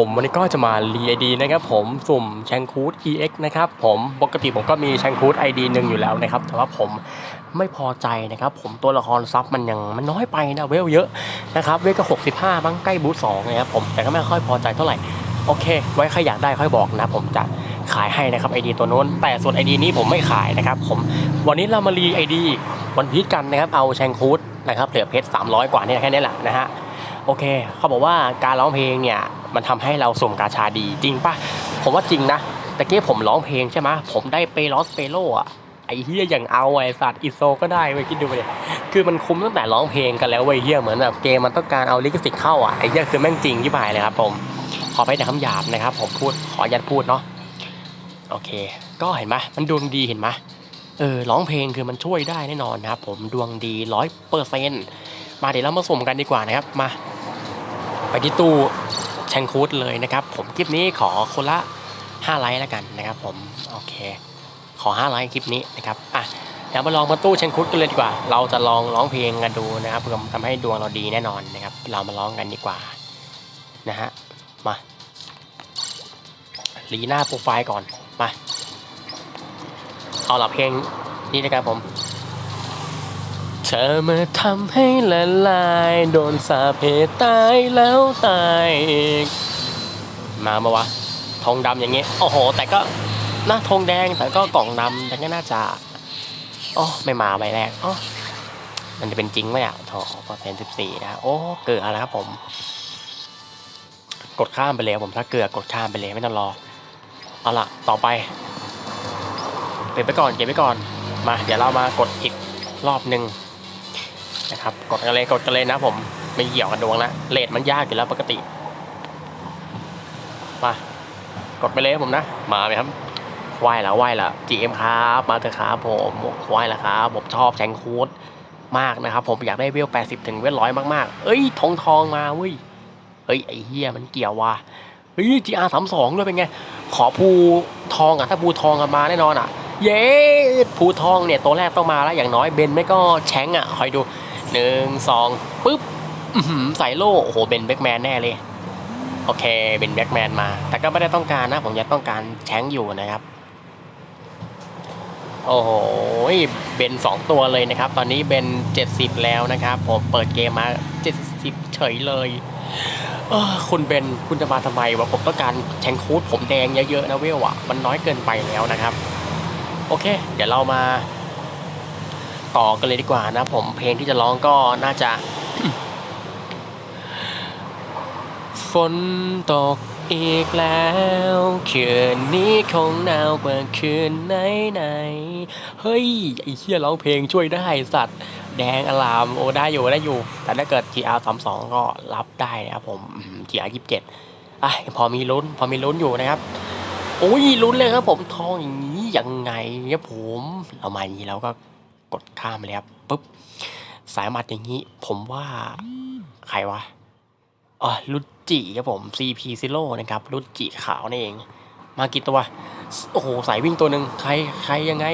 ผมวันนี้ก็จะมารีไอดีนะครับผมสุ่มแชงคูด EX นะครับผมปกติผมก็มีแชงคูด ID หนึ่งอยู่แล้วนะครับแต่ว่าผมไม่พอใจนะครับ ผมตัวละครซับมันยังมันน้อยไปนะเวลเยอะนะครับเวลก็65บ้างใกล้บูทสองนะครับผมแต่ก็ไม่ค่อยพอใจเท่าไหร่โอเค ไว้ใครอยากได้ค่อยบอกนะ ผมจะขายให้นะครับ ID ตัวโน้น แต่ส่วน ID นี้ผมไม่ขายนะครับผมวันนี้เรามารี ID วันพีชกันนะครับเอาแชงคูดนะครับเหลือเพชร300 กว่านี่แค่นี้แหละนะฮะโอเค เขาบอกว่าการร้องเพลงเนี่ย มันทำให้เราสุ่มกาชาดีจริงปะผมว่าจริงนะตะเกียผมร้องเพลงใช่ไหมผมได้เปลอสเปโลอะไอ้เฮียอย่างเอาไอ้สัตว์อิโซก็ได้เว้ยคิดดูเลยคือมันคุ้มตั้งแต่ร้องเพลงกันแล้วเว้ยเฮียเหมือนแบบเกมมันต้องการเอาลิขสิทธิ์เข้าอะไอ้เฮียคือแม่งจริงที่บายเลยครับผมขอไปแต่คำหยาบนะครับ ผมพูดขออนุญาพูดเนาะโอเค ก็เห็นไหมมันดวงดีเห็นไหมเออร้องเพลงคือมันช่วยได้แน่นอนนะครับ ผมดวงดีร้อยเปอร์เซ็นต์มาเดี๋ยวเรามาสุ่มกันดีกว่านะครับมา ไปที่ตู้ แชงคูดเลยนะครับผมคลิปนี้ขอคนละ 5 ไลค์แล้วกันนะครับผมโอเค ขอ 5 ไลค์คลิปนี้นะครับอะเดี๋ยวมาลองมาตู้แชงคูดกันเลยดีกว่า เราจะลองร้องเพลงกันดูนะครับเพื่อทำให้ดวงเราดีแน่นอนนะครับ เรามาร้องกันดีกว่านะฮะมาลีหน้าโปรไฟล์ก่อนมาเอาหละเพลงนี้นะครับผม ธอมาทำให้ละลาย โดนสาปเหตุตายแล้วตายอีก มาปะวะธงดำอย่างเงี้ยโอ้โห แต่ก็น่าธงแดงแต่ก็กล่องดำแต่ก็น่าจะโอ้ไม่มาใบแรกอ๋อมันจะเป็นจริงไหมอะโถเปอร์เซ็นต์สิบสี่นะโอ้เกลือแล้วครับผม กดข้ามไปเลยผมถ้าเกลือกดข้ามไปเลยไม่ต้องรอเอาล่ะต่อไปเก็บไปก่อนเก็บไปก่อนมา เดี๋ยวเรามากดอีกรอบหนึ่ง นะครับกดกันเลยกดกันเลยนะผมไม่เกี่ยวกับดวงนะเลทมันยากอยู่แล้วปกติมากดไปเลยผมนะ มาไหมครับไหวแล้วไหวแล้ว GM ครับ มาเถอะครับผมไหวแล้วครับผมชอบแชงคูดมากนะครับ ผมอยากได้เวล 80 ถึงเวลร้อยมากๆ เอ้ยทองทองมาเว้ยเอ้ยไอ้เฮียมันเกี่ยวว่ะเฮ้ย GR 3 2ด้วยเป็นไง ขอภูทองอะถ้าภูทองกันมาแน่นอนอะ เย้ภูทองเนี่ยตัวแรกต้องมาแล้วอย่างน้อยเบนไม่ก็แชงอะคอยดู หนึ่งสองปุ๊บใส่โล่โอ้โหเป็นแบ็กแมนแน่เลย โอเคเป็นแบ็กแมนมา แต่ก็ไม่ได้ต้องการนะ ผมยังต้องการแชงอยู่นะครับ โอ้โหเบนสองตัวเลยนะครับ ตอนนี้เบนเจ็ดสิบแล้วนะครับ ผมเปิดเกมมาเจ็ดสิบเฉยเลยเออคุณเบนคุณจะมาทำไมวะผมต้องการแชงคูดผมแดงเยอะๆนะเวลอะมันน้อยเกินไปแล้วนะครับ โอเค เดี๋ยวเรามา ต่อกันเลยดีกว่านะผมเพลงที่จะร้องก็น่าจะ ฝนตกอีกแล้วคืนนี้คงหนาวกว่าคืนไหนไหนเฮ้ยไอ้เชี่ยร้องเพลงช่วยได้สัตว์ แดงอลามโอ้ได้อยู่ได้อยู่ แต่ถ้าเกิด GR 3 2ก็รับได้นะครับผม GR 27อะพอมีลุ้น พอมีลุ้นอยู่นะครับโอ้ยลุ้นเลยครับผมทองอย่างนี้ยังไงครับผมเรามาอย่างนี้แล้วก็ กดข้ามไปเลยครับปุ๊บสายหมัดอย่างนี้ ผมว่าใครวะอ๋อรุจิครับผม CP Zero นะครับรุจิขาวนี่เอง มากี่ตัว โอ้โห สายวิ่งตัวหนึ่งใครใครยังไง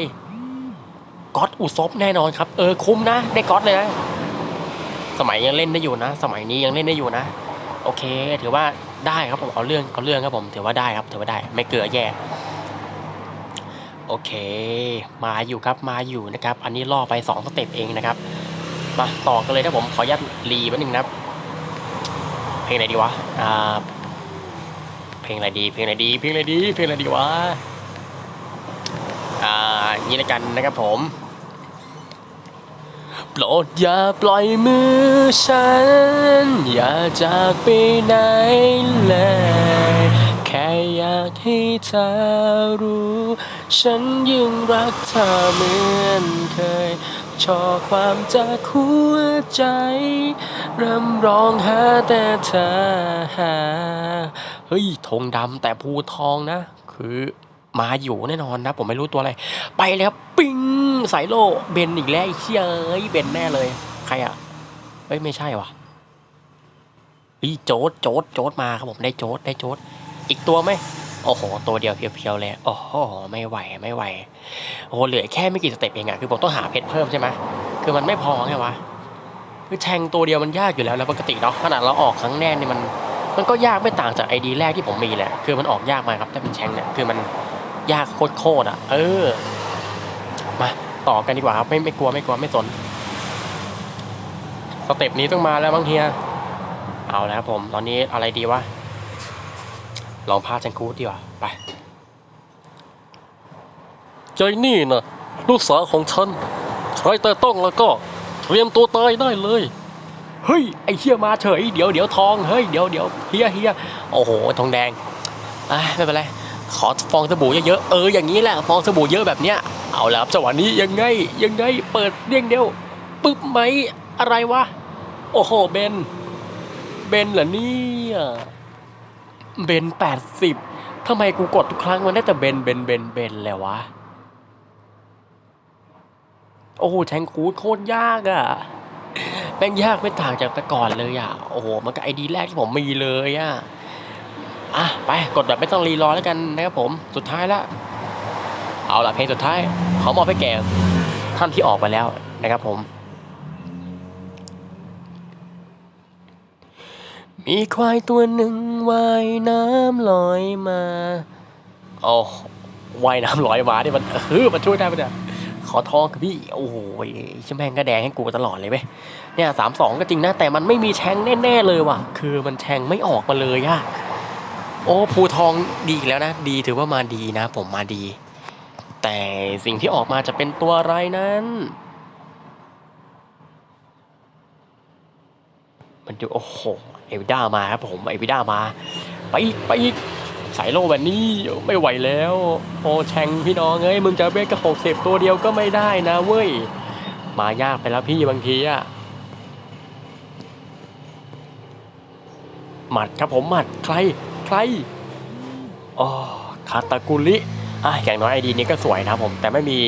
ก๊อตอุซบแน่นอนครับ เออ คุ้มนะ ได้ก๊อตเลยนะ สมัยยังเล่นได้อยู่นะ สมัยนี้ยังเล่นได้อยู่นะ โอเค ถือว่าได้ครับผมเอาเรื่องเอาเรื่องครับผมถือว่าได้ครับถือว่าได้ ไม่เกลือแย่ โอเค มาอยู่ครับมาอยู่นะครับ อันนี้ล่อไป2สเต็ปเองนะครับ มาต่อกันเลยนะผมขออนุญาตรีแป๊บนึงนะครับเพลงอะไรดีวะอ่าเพลงอะไรดี เพลงอะไรดีเพลงอะไรดีเพลงอะไรดีวะอ่านี่ละกันนะครับผมโปรดอย่าปล่อยมือฉัน อย่าจากไปไหนเลย อยากให้เธอรู้ ฉันยังรักเธอเหมือนเคย ชอความจากหัวใจรำร้องหาแต่เธอหา เฮ้ยธงดำแต่ภูทองนะ คือมาอยู่แน่นอนนะ ผมไม่รู้ตัวอะไร ไปเลยครับปิ้งสายโลเบนอีกแล้วเชี่ยเอ้ยเบนแน่เลย ใครอะเอ้ยไม่ใช่วะเฮ้ยโจ๊ดโจ๊ดโจ๊ดมาครับผมได้โจ๊ดได้โจ๊ด อีกตัวไหมโอ้โห ตัวเดียวเพียวๆเลย โอ้โห ไม่ไหว ไม่ไหว โอ้โห เหลือแค่ไม่กี่สเต็ปเองอะคือผมต้องหาเพชรเพิ่มใช่ไหมคือมันไม่พอไงวะ คือแทงตัวเดียวมันยากอยู่แล้ว แล้วปกติเนาะ ขนาดเราออกครั้งแรกนี่มัน มันก็ยากไม่ต่างจากไอดีแรกที่ผมมีแหละ คือมันออกยากมากครับถ้าเป็นแชงเนี่ย คือมันยากโคตรๆอะเออ มาต่อกันดีกว่าครับ ไม่ไม่กลัวไม่กลัวไม่สน สเต็ปนี้ต้องมาแล้วบางเฮีย เอาแล้วครับผม ตอนนี้อะไรดีวะ ลองพาชังคูดดีกว่าไปใจนี่นะลูกสาวของฉัน ใครแต่ต้องแล้วก็เตรียมตัวตายได้เลย เฮ้ย ไอเฮียมาเฉย เดี๋ยวเดี๋ยวทอง เฮ้ย เดี๋ยวเดี๋ยวเฮียเฮียโอ้โห ทองแดงอะไม่เป็นไร ขอฟองสบู่เยอะๆ เออ อย่างนี้แหละ ฟองสบู่เยอะแบบเนี้ย เอาแล้วครับจังหวะนี้ยังไง ยังไง เปิดเรียงเดียว ปึ๊บไหม อะไรวะ โอ้โห เบน เบนเหรอเนี่ย เบนแปดสิบทำไมกูกดทุกครั้งมันได้แต่เบนเบนเบนเบนเลยวะ โอ้โหแทงคูดโคตรยากอะแม่งยากไม่ต่างจากแต่ก่อนเลยอะ โอ้โห มันก็ไอดีแรกที่ผมมีเลยอะ อะ ไปกดแบบไม่ต้องรีรอแล้วกันนะครับผม สุดท้ายละ เอาละเพลงสุดท้ายขอมอบให้แก่ท่านที่ออกไปแล้วนะครับผม มีควายตัวหนึ่งว่ายน้ำลอยมาโอ้ว่ายน้ำลอยมาที่มันเออมันช่วยได้ปะเนี่ยขอทองกับพี่ โอ้โหชิแม่งก็แดงให้กูตลอดเลยเว้ยเนี่ยสามสองก็จริงนะ แต่มันไม่มีแชงแน่ ๆ เลยว่ะ คือมันแชงไม่ออกมาเลยอะโอ้ภูทองดีแล้วนะ ดีถือว่ามาดีนะ ผมมาดี แต่สิ่งที่ออกมาจะเป็นตัวอะไรนั้น มันจะโอ้โห เอวิด้ามาครับผมเอวิด้ามา ไปอีกไปอีกสายโลแบบนี้ไม่ไหวแล้ว โอ้แชงพี่น้องเอ้ยมึงจะเบรกกระหกเสพตัวเดียวก็ไม่ได้นะเว้ย มายากไปแล้วพี่บางทีอะหมัดครับผมหมัดใครใครอ๋อคาตากุริอะอย่างน้อยไอดีนี้ก็สวยนะครับผม แต่ไม่มี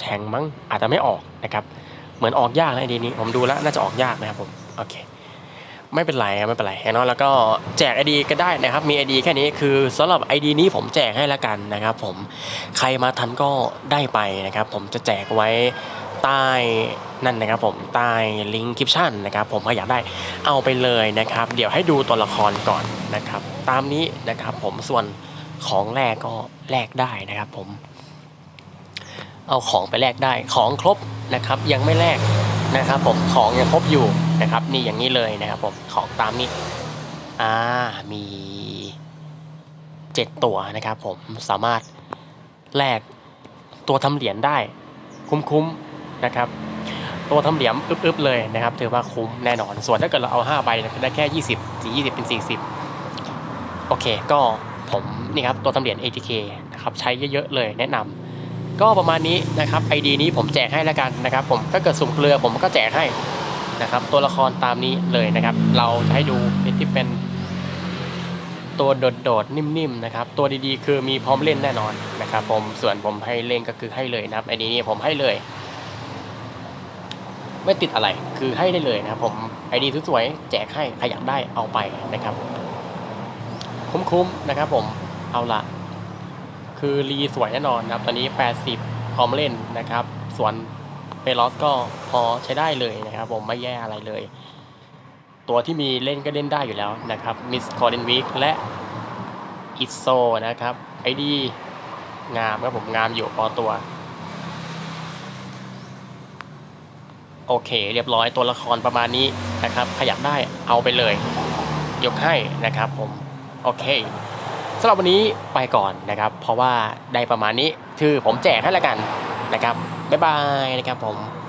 แทงมั้งอาจจะไม่ออกนะครับ เหมือนออกยากนะไอดีนี้ผมดูแล้วน่าจะออกยากนะครับผม โอเค ไม่เป็นไรครับไม่เป็นไรอย่างน้อยแล้วก็แจกไอดีก็ได้นะครับ มีไอดีแค่นี้คือสำหรับไอดีนี้ผมแจกให้แล้วกันนะครับ ผมใครมาทันก็ได้ไปนะครับ ผมจะแจกไว้ใต้นั่นนะครับผมใต้ลิงก์คลิปชั่นนะครับ ผมถ้าอยากได้เอาไปเลยนะครับ เดี๋ยวให้ดูตัวละครก่อนนะครับ ตามนี้นะครับ ผมส่วนของแรกก็แลกได้นะครับ ผม เอาของไปแลกได้ของครบนะครับ ยังไม่แลกนะครับ ผมของยังครบอยู่ นะครับ นี่อย่างนี้เลยนะครับผมของตามนี้อ่ามีเจ็ดตัวนะครับ ผมสามารถแลกตัวทำเหรียญได้ คุ้มๆนะครับ ตัวทำเหรียญอึบๆเลยนะครับถือว่าคุ้มแน่นอน ส่วนถ้าเกิดเราเอา5ใบได้แค่ 20สี20 เป็น 40 โอเค ก็ผมนี่ครับตัวทำเหรียญ ATK นะครับใช้เยอะๆเลยแนะนำก็ประมาณนี้นะครับ ID นี้ผมแจกให้แล้วกันนะครับ ผมถ้าเกิดสุ่มเกลือผมก็แจกให้ นะครับตัวละครตามนี้เลยนะครับ เราจะให้ดูที่เป็นตัวโดดๆนิ่มๆนะครับตัวดีๆ คือมีพร้อมเล่นแน่นอนนะครับผมส่วนผมให้เล่นก็คือให้เลยนะครับ ID นี้ผมให้เลย ไม่ติดอะไรคือให้ได้เลยนะครับผม ID สวยๆแจกให้ใครอยากได้เอาไปนะครับ คุ้มๆนะครับผมเอาละคือรีสวยแน่นอนนะครับ ตอนนี้ 80 พร้อมเล่นนะครับ ส่วน เปลอสก็พอใช้ได้เลยนะครับผมไม่แย่อะไรเลย ตัวที่มีเล่นก็เล่นได้อยู่แล้วนะครับมิสคอร์เดนวิกและอิโซนะครับไอดีงามครับผมงามอยู่พอตัว โอเค เรียบร้อยตัวละครประมาณนี้นะครับ ขยับได้เอาไปเลย ยกให้นะครับผม โอเคสำหรับวันนี้ไปก่อนนะครับ เพราะว่าได้ประมาณนี้คือผมแจกให้แล้วกันนะครับ บ๊ายบายนะครับผม